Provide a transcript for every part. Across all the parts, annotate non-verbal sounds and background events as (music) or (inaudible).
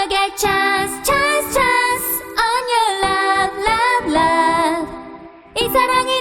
wanna get chance, chance, chance on your love, love, love. 이 사랑이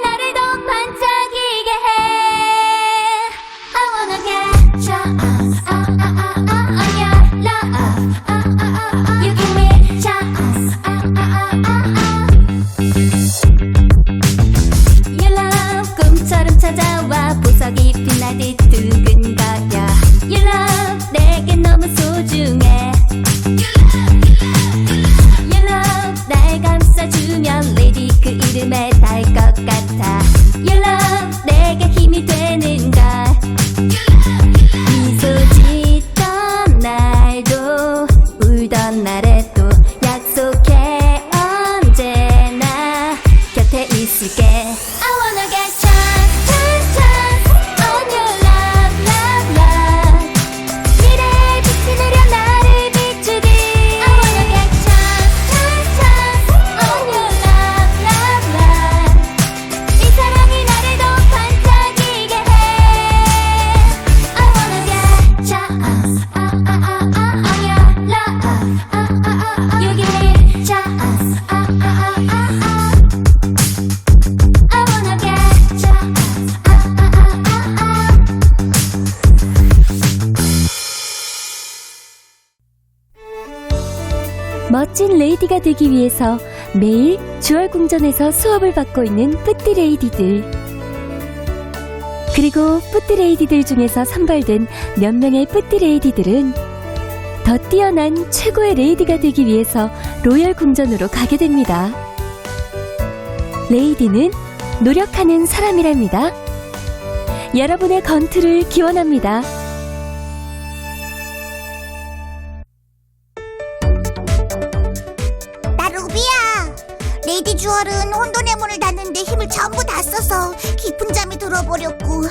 멋진 레이디가 되기 위해서 매일 주얼궁전에서 수업을 받고 있는 뿌띠 레이디들. 그리고 뿌띠 레이디들 중에서 선발된 몇 명의 뿌띠 레이디들은 더 뛰어난 최고의 레이디가 되기 위해서 로열 궁전으로 가게 됩니다. 레이디는 노력하는 사람이랍니다. 여러분의 건투를 기원합니다. 전부 다 써서 깊은 잠이 들어버렸고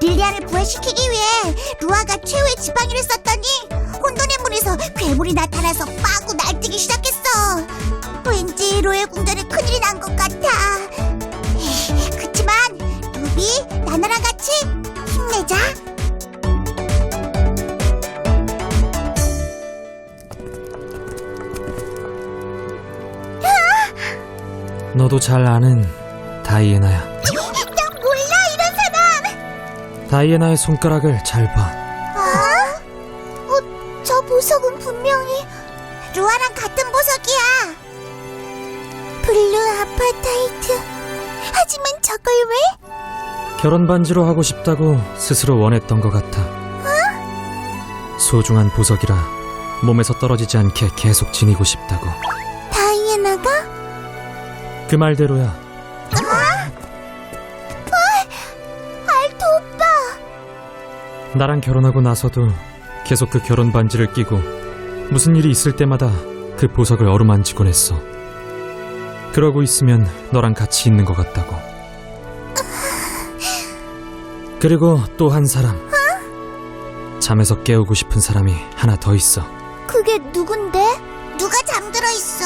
릴리아를 부활시키기 위해 루아가 최후의 지팡이를 썼더니 혼돈의 문에서 괴물이 나타나서 빠고 날뛰기 시작했어. 왠지 로엘 궁전에 큰일이 난 것 같아. 그치만 루비, 나나랑 같이 힘내자. 너도 잘 아는 다이애나야. 나 몰라 이런 사람. 다이애나의 손가락을 잘 봐. 아? 어, 저 보석은 분명히 루아랑 같은 보석이야. 블루 아파타이트. 하지만 저걸 왜? 결혼 반지로 하고 싶다고 스스로 원했던 것 같아. 소중한 보석이라 몸에서 떨어지지 않게 계속 지니고 싶다고. 다이애나가? 그 말대로야. 나랑 결혼하고 나서도 계속 그 결혼 반지를 끼고 무슨 일이 있을 때마다 그 보석을 어루만지곤 했어. 그러고 있으면 너랑 같이 있는 것 같다고. 그리고 또 한 사람. 잠에서 깨우고 싶은 사람이 하나 더 있어. 그게 누군데? 누가 잠들어 있어?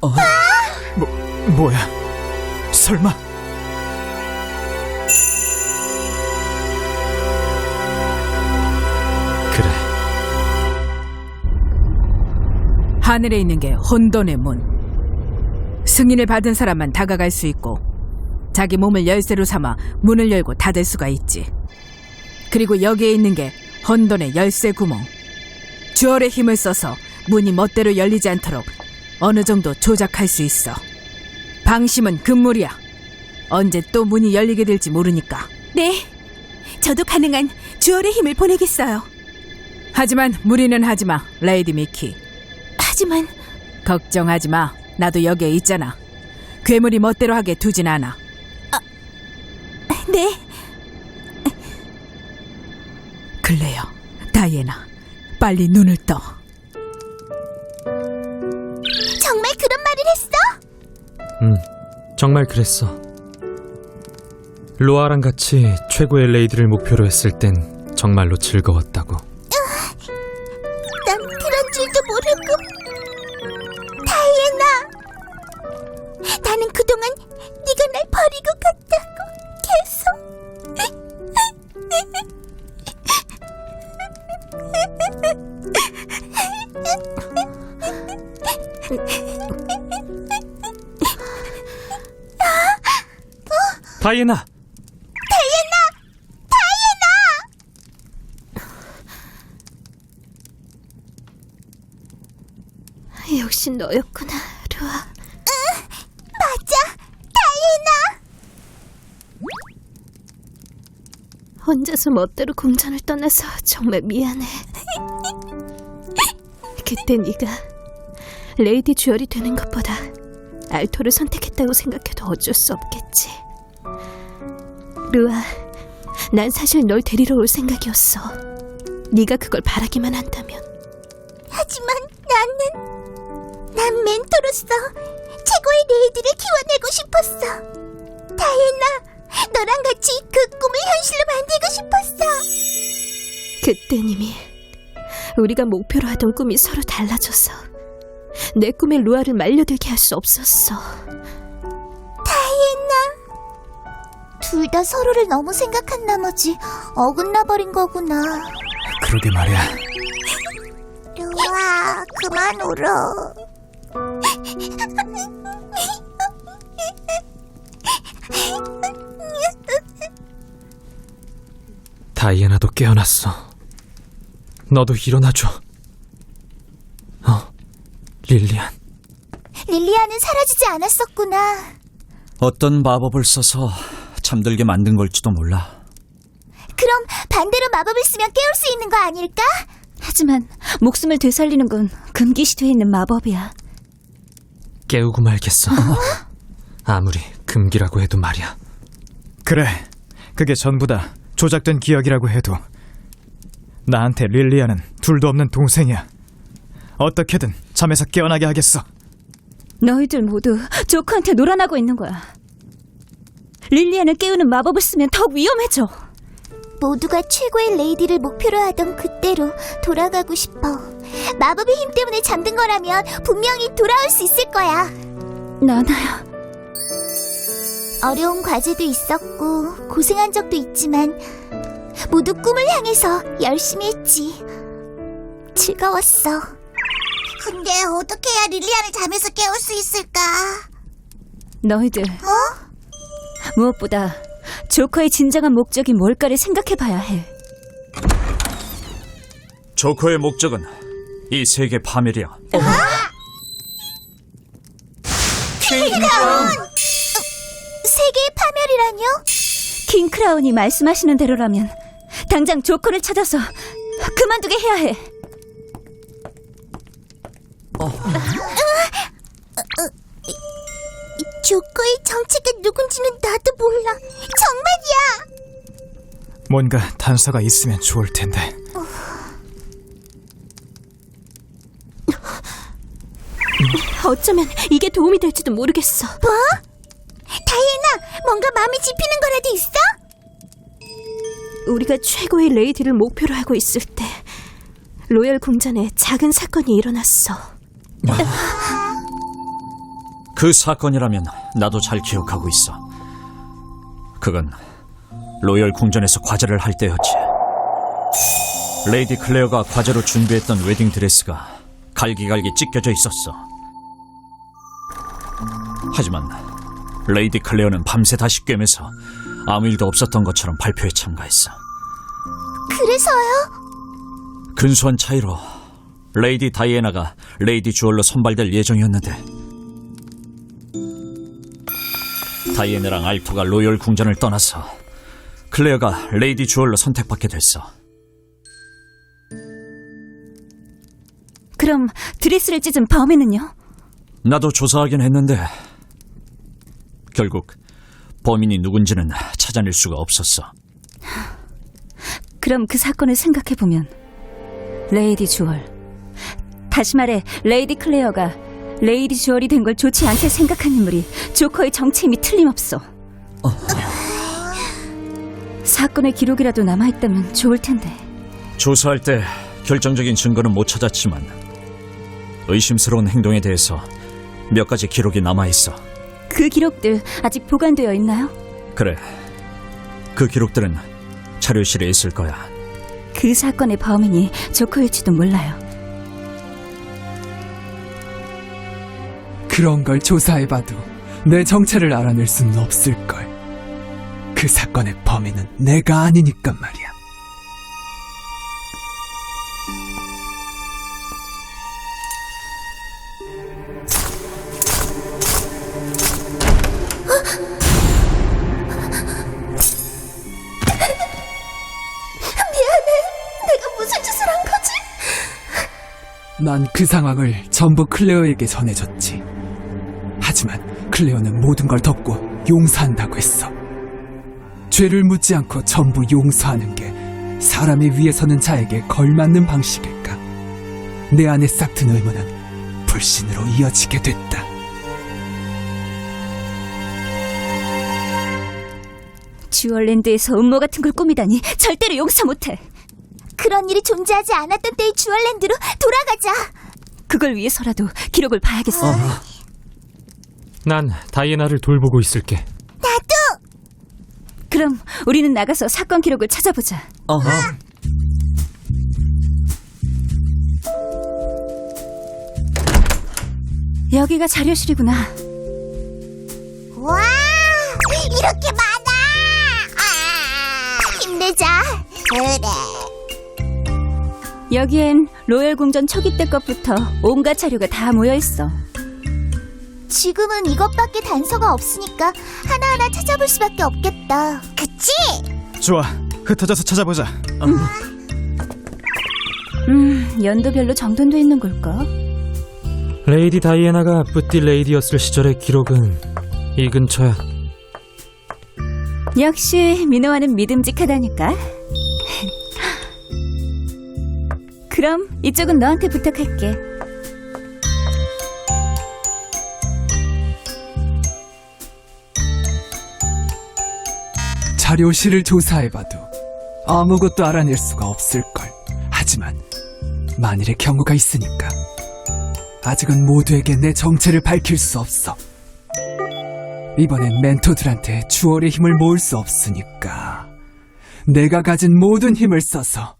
뭐, 뭐야? 설마? 하늘에 있는 게 혼돈의 문. 승인을 받은 사람만 다가갈 수 있고 자기 몸을 열쇠로 삼아 문을 열고 닫을 수가 있지. 그리고 여기에 있는 게 혼돈의 열쇠 구멍. 주얼의 힘을 써서 문이 멋대로 열리지 않도록 어느 정도 조작할 수 있어. 방심은 금물이야. 언제 또 문이 열리게 될지 모르니까. 네, 저도 가능한 주얼의 힘을 보내겠어요. 하지만 무리는 하지 마, 레이디 미키. 하지만 걱정하지 마. 나도 여기에 있잖아. 괴물이 멋대로 하게 두진 않아. 네, 클레어, 다이애나, 빨리 눈을 떠. 정말 그런 말을 했어? 응, 정말 그랬어. 로아랑 같이 최고의 레이디를 목표로 했을 땐 정말로 즐거웠다고. 너였구나, 루아. 맞아, 다이애나. 혼자서 멋대로 공전을 떠나서 정말 미안해. 그때 네가 레이디 주얼이 되는 것보다 알토를 선택했다고 생각해도 어쩔 수 없겠지. 루아, 난 사실 널 데리러 올 생각이었어. 네가 그걸 바라기만 한다면. 난 멘토로서 최고의 레이디를 키워내고 싶었어. 다이애나, 너랑 같이 그 꿈을 현실로 만들고 싶었어. 그땐 이미 우리가 목표로 하던 꿈이 서로 달라져서 내 꿈에 루아를 말려들게 할 수 없었어. 둘다 서로를 너무 생각한 나머지 어긋나 버린 거구나. 그러게 말이야. 루아, 그만 울어. 다이애나도 깨어났어. 너도 일어나줘. 어, 릴리안. 릴리아는 사라지지 않았었구나. 어떤 마법을 써서 잠들게 만든 걸지도 몰라. 그럼 반대로 마법을 쓰면 깨울 수 있는 거 아닐까? 하지만 목숨을 되살리는 건 금기시되어 있는 마법이야. 깨우고 말겠어. 아무리 금기라고 해도 말이야. 그래, 그게 전부 다 조작된 기억이라고 해도 나한테 릴리아는 둘도 없는 동생이야. 어떻게든 잠에서 깨어나게 하겠어. 너희들 모두 조커한테 놀아나고 있는 거야. 릴리안을 깨우는 마법을 쓰면 더 위험해져. 모두가 최고의 레이디를 목표로 하던 그때로 돌아가고 싶어. 마법의 힘 때문에 잠든 거라면 분명히 돌아올 수 있을 거야. 나나야. 어려운 과제도 있었고 고생한 적도 있지만 모두 꿈을 향해서 열심히 했지. 즐거웠어. 근데 어떻게 해야 릴리안을 잠에서 깨울 수 있을까? 너희들. 무엇보다 조커의 진정한 목적이 뭘까를 생각해봐야 해. 조커의 목적은 이 세계 파멸이야. 세계의 파멸이라뇨? 킹크라운이 말씀하시는 대로라면 당장 조커를 찾아서 그만두게 해야 해. 조커의 정체가 누군지는 나도 몰라. 정말이야. 뭔가 단서가 있으면 좋을 텐데. 어 쩌면 이게 도움이 될지도 모르겠어. 뭐? 다이애나, 뭔가 마음에 집히는 거라도 있어? 우리가 최고의 레이디를 목표로 하고 있을 때 로열 궁전에 작은 사건이 일어났어. (laughs) 그 사건이라면 나도 잘 기억하고 있어. 그건 로열 궁전에서 과제를 할 때였지. 레이디 클레어가 과제로 준비했던 웨딩 드레스가 갈기갈기 찢겨져 있었어. 하지만 레이디 클레어는 밤새 다시 꿰매서 아무 일도 없었던 것처럼 발표에 참가했어. 그래서요? 근소한 차이로 레이디 다이애나가 레이디 주얼로 선발될 예정이었는데 다이애나랑 알토가 로열 궁전을 떠나서 클레어가 레이디 주얼로 선택받게 됐어. 그럼 드레스를 찢은 범인은요? 나도 조사하긴 했는데 결국 범인이 누군지는 찾아낼 수가 없었어. 그럼 그 사건을 생각해보면 레이디 주얼 다시 말해 레이디 클레어가 레이디 주얼이 된 걸 좋지 않게 생각한 인물이 조커의 정체임이 틀림없어 사건의 기록이라도 남아있다면 좋을 텐데 조사할 때 결정적인 증거는 못 찾았지만 의심스러운 행동에 대해서 몇 가지 기록이 남아 있어. 그 기록들 아직 보관되어 있나요? 그래. 그 기록들은 자료실에 있을 거야. 그 사건의 범인이 조커일지도 몰라요 그런 걸 조사해봐도 내 정체를 알아낼 수는 없을걸. 그 사건의 범인은 내가 아니니까 말이야. 난 그 상황을 전부 클레어에게 전해줬지. 하지만 클레어는 모든 걸 덮고 용서한다고 했어. 죄를 묻지 않고 전부 용서하는 게 사람의 위에 서는 자에게 걸맞는 방식일까? 내 안에 싹튼 의문은 불신으로 이어지게 됐다. 주얼랜드에서 음모 같은 걸 꾸미다니 절대로 용서 못해. 그런 일이 존재하지 않았던 때의 주얼랜드로 돌아가자. 그걸 위해서라도 기록을 봐야겠어. 난 다이애나를 돌보고 있을게. 그럼 우리는 나가서 사건 기록을 찾아보자. 여기가 자료실이구나. 와, 이렇게 많아. 아, 힘내자. 그래. 여기엔 로열 궁전 초기 때 것부터 온갖 자료가 다 모여 있어. 지금은 이것밖에 단서가 없으니까 하나하나 찾아볼 수밖에 없겠다. 그치? 좋아. 흩어져서 찾아보자. 음, 연도별로 정돈돼 있는 걸까? 레이디 다이애나가 뿌띠 레이디였을 시절의 기록은 이 근처야. 역시 민호와는 믿음직하다니까. 그럼 이쪽은 너한테 부탁할게. 자료실을 조사해봐도 아무것도 알아낼 수가 없을걸. 하지만 만일의 경우가 있으니까 아직은 모두에게 내 정체를 밝힐 수 없어. 이번엔 멘토들한테 주얼의 힘을 모을 수 없으니까 내가 가진 모든 힘을 써서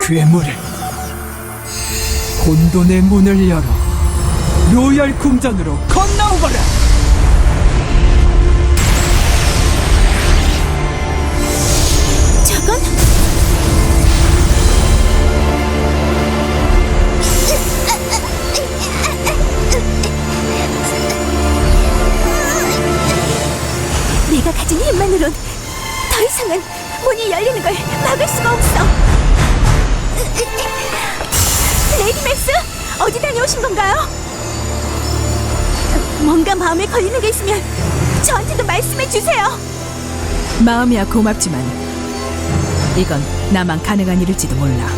괴물을 혼돈의 문을 열어 로열 궁전으로 건너오거라! 저건? 내가 가진 힘만으론 더 이상은 문이 열리는 걸 막을 수가 없어. 레이디 맥스, 어디 다녀오신 건가요? 뭔가 마음에 걸리는 게 있으면 저한테도 말씀해 주세요. 마음이야 고맙지만 이건 나만 가능한 일일지도 몰라.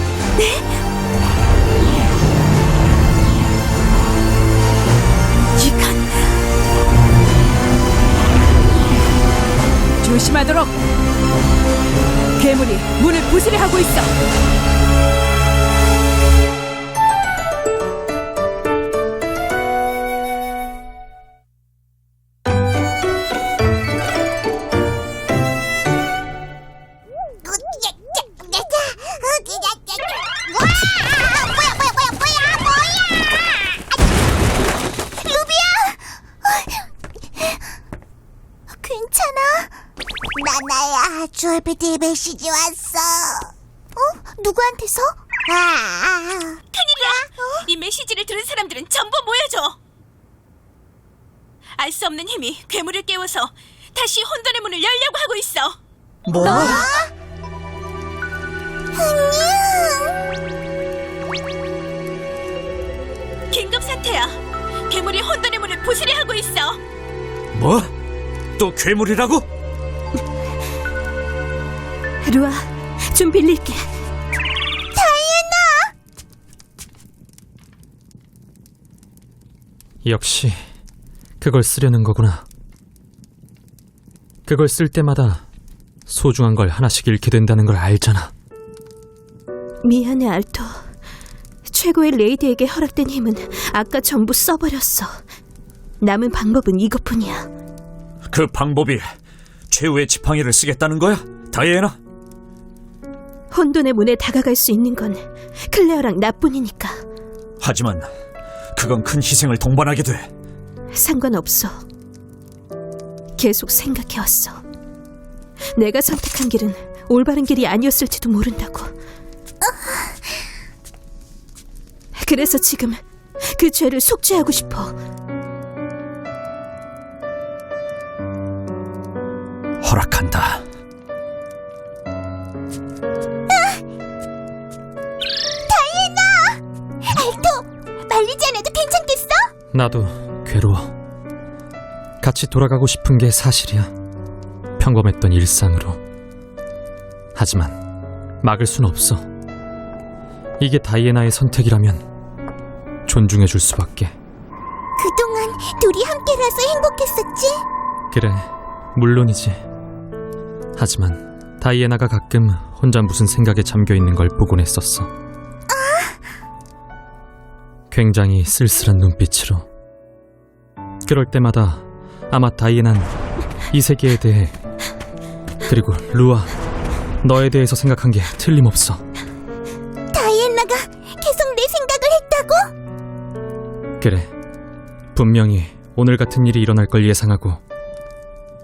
이건 조심하도록. 괴물이 문을 부수려 하고 있어. 메시지 왔어. 어? 누구한테서? 아, 큰일이야. 이 메시지를 들은 사람들은 전부 모여줘. 알 수 없는 힘이 괴물을 깨워서 다시 혼돈의 문을 열려고 하고 있어. 뭐? 긴급 사태야. 괴물이 혼돈의 문을 부수려 하고 있어. 뭐? 또 괴물이라고? 루아, 좀 빌릴게. 역시 그걸 쓰려는 거구나. 그걸 쓸 때마다 소중한 걸 하나씩 잃게 된다는 걸 알잖아. 미안해, 알토. 최고의 레이디에게 허락된 힘은 아까 전부 써버렸어. 남은 방법은 이것뿐이야. 그 방법이 최후의 지팡이를 쓰겠다는 거야? 다이애나? 혼돈의 문에 다가갈 수 있는 건 클레어랑 나뿐이니까. 하지만 그건 큰 희생을 동반하게 돼. 상관없어. 계속 생각해왔어. 내가 선택한 길은 올바른 길이 아니었을지도 모른다고. 그래서 지금 그 죄를 속죄하고 싶어. 나도 괴로워. 같이 돌아가고 싶은 게 사실이야. 평범했던 일상으로. 하지만 막을 순 없어. 이게 다이애나의 선택이라면 존중해 줄 수밖에. 그동안 둘이 함께라서 행복했었지? 그래, 물론이지. 하지만 다이애나가 가끔 혼자 무슨 생각에 잠겨 있는 걸 보곤 했었어. 굉장히 쓸쓸한 눈빛으로. 그럴 때마다 아마 다이애나는 이 세계에 대해 그리고 루아 너에 대해서 생각한 게 틀림없어. 다이애나가 계속 내 생각을 했다고? 그래. 분명히 오늘 같은 일이 일어날 걸 예상하고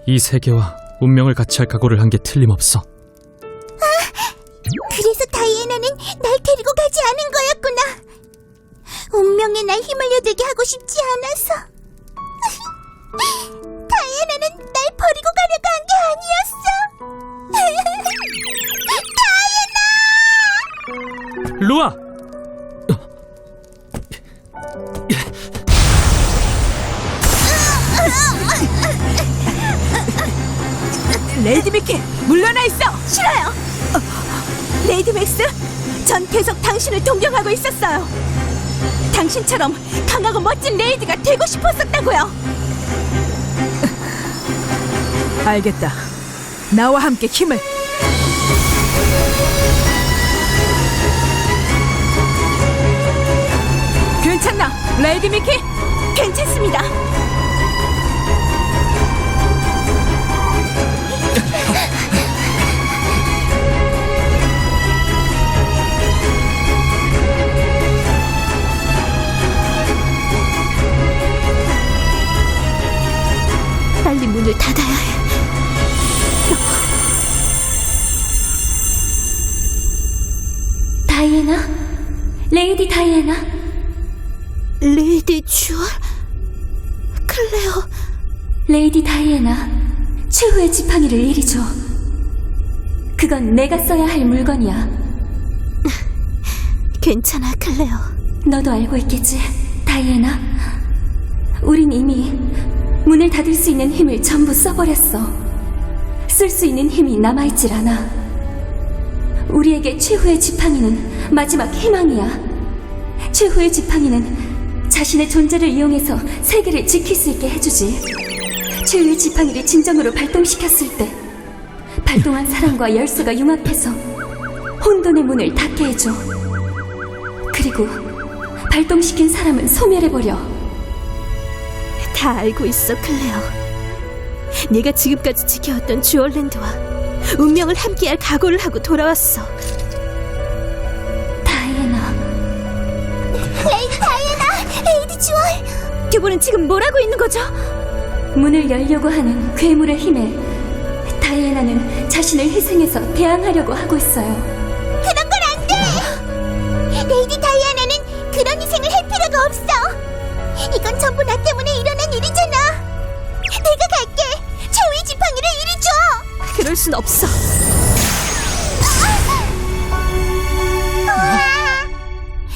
이 세계와 운명을 같이 할 각오를 한 게 틀림없어. 그래서 다이애나는 날 데리고 가지 않은 거였구나. 운명에 날 휘말려들게 하고 싶지 않아서. 다이애나는 날 버리고 가려고 한 게 아니었어. (laughs) 루아! 레이디 미키 물러나 있어. 싫어요. 어, 레이디 맥스, 전 계속 당신을 동경하고 있었어요. 당신처럼 강하고 멋진 레이디가 되고 싶었었다고요. 알겠다. 나와 함께 힘을. 괜찮나, 레이디 미키? 괜찮습니다. 레이디 다이애나? 레이디 주얼? 클레어, 레이디 다이애나, 최후의 지팡이를 이리 줘. 그건 내가 써야 할 물건이야. (laughs) 괜찮아, 클레어. 너도 알고 있겠지, 다이애나? 우린 이미 문을 닫을 수 있는 힘을 전부 써버렸어. 쓸 수 있는 힘이 남아있질 않아. 우리에게 최후의 지팡이는 마지막 희망이야. 최후의 지팡이는 자신의 존재를 이용해서 세계를 지킬 수 있게 해주지. 최후의 지팡이를 진정으로 발동시켰을 때, 발동한 사람과 열쇠가 융합해서 혼돈의 문을 닫게 해줘. 그리고 발동시킨 사람은 소멸해버려. 다 알고 있어, 클레어. 네가 지금까지 지켜왔던 주얼랜드와 운명을 함께할 각오를 하고 돌아왔어. 분은 지금 뭘 하고 있는 거죠? 문을 열려고 하는 괴물의 힘에 다이애나는 자신을 희생해서 대항하려고 하고 있어요. 그런 건 안 돼. 레이디 다이애나는 그런 희생을 할 필요가 없어. 이건 전부 나 때문에 일어난 일이잖아. 내가 갈게. 최후의 지팡이를 이리 줘. 그럴 순 없어. 우와,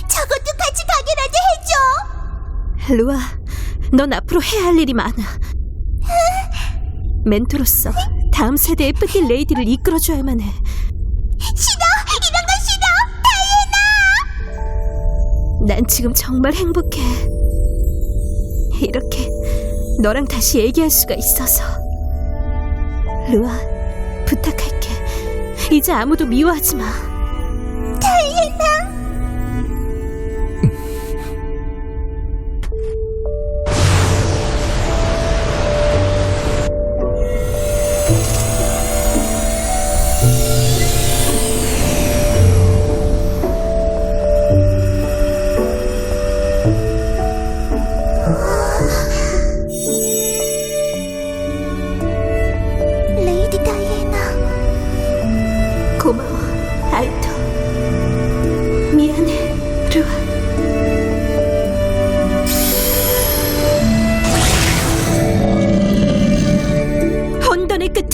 저것도 같이 가게라도 해줘. 루아, 넌 앞으로 해야 할 일이 많아. 멘토로서 다음 세대의 뺏길 레이디를 이끌어줘야만 해. 싫어, 이런 건 싫어. 다이애나. 난 지금 정말 행복해. 이렇게 너랑 다시 얘기할 수가 있어서. 루아, 부탁할게. 이제 아무도 미워하지 마.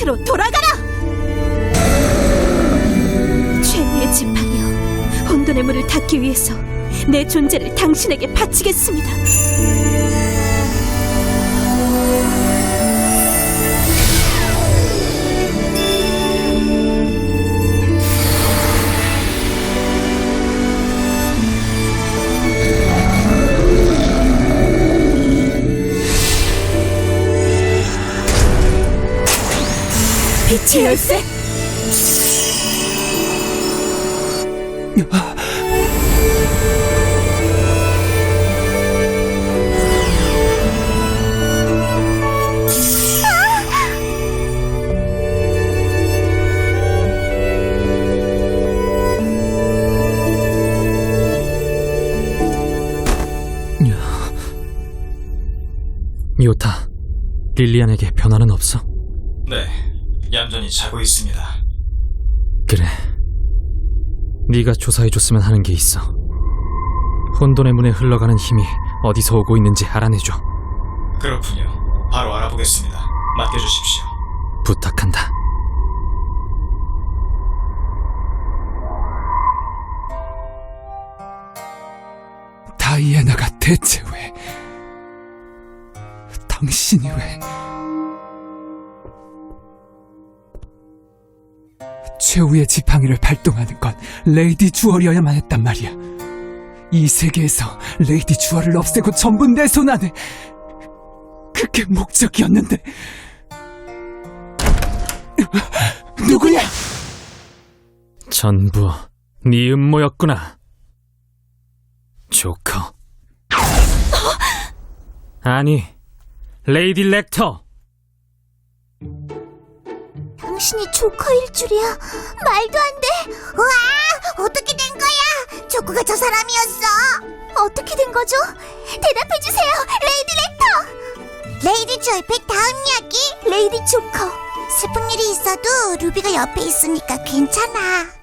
곁으로 돌아가라! 최후의 지팡이여, 혼돈의 문을 닫기 위해서 내 존재를 당신에게 바치겠습니다. 빛의 열쇠? 미오타, 릴리안에게 변화는 없어? 자고 있습니다. 그래. 네가 조사해줬으면 하는 게 있어. 혼돈의 문에 흘러가는 힘이 어디서 오고 있는지 알아내줘. 그렇군요. 바로 알아보겠습니다. 맡겨주십시오. 부탁한다. 다이애나가 대체 왜? 당신이 왜? 최후의 지팡이를 발동하는 건 레이디 주얼이어야만 했단 말이야. 이 세계에서 레이디 주얼을 없애고 전부 내 손 안에. 그게 목적이었는데. 누구냐? 전부 네 음모였구나. 조커. 아니, 레이디 렉터. 당신이 조커일 줄이야. 말도 안 돼. 와, 어떻게 된 거야? 조커가 저 사람이었어. 어떻게 된 거죠? 대답해 주세요, 레이디 렉터. 레이디 주얼팩 다음 이야기, 레이디 조커. 슬픈 일이 있어도 루비가 옆에 있으니까 괜찮아.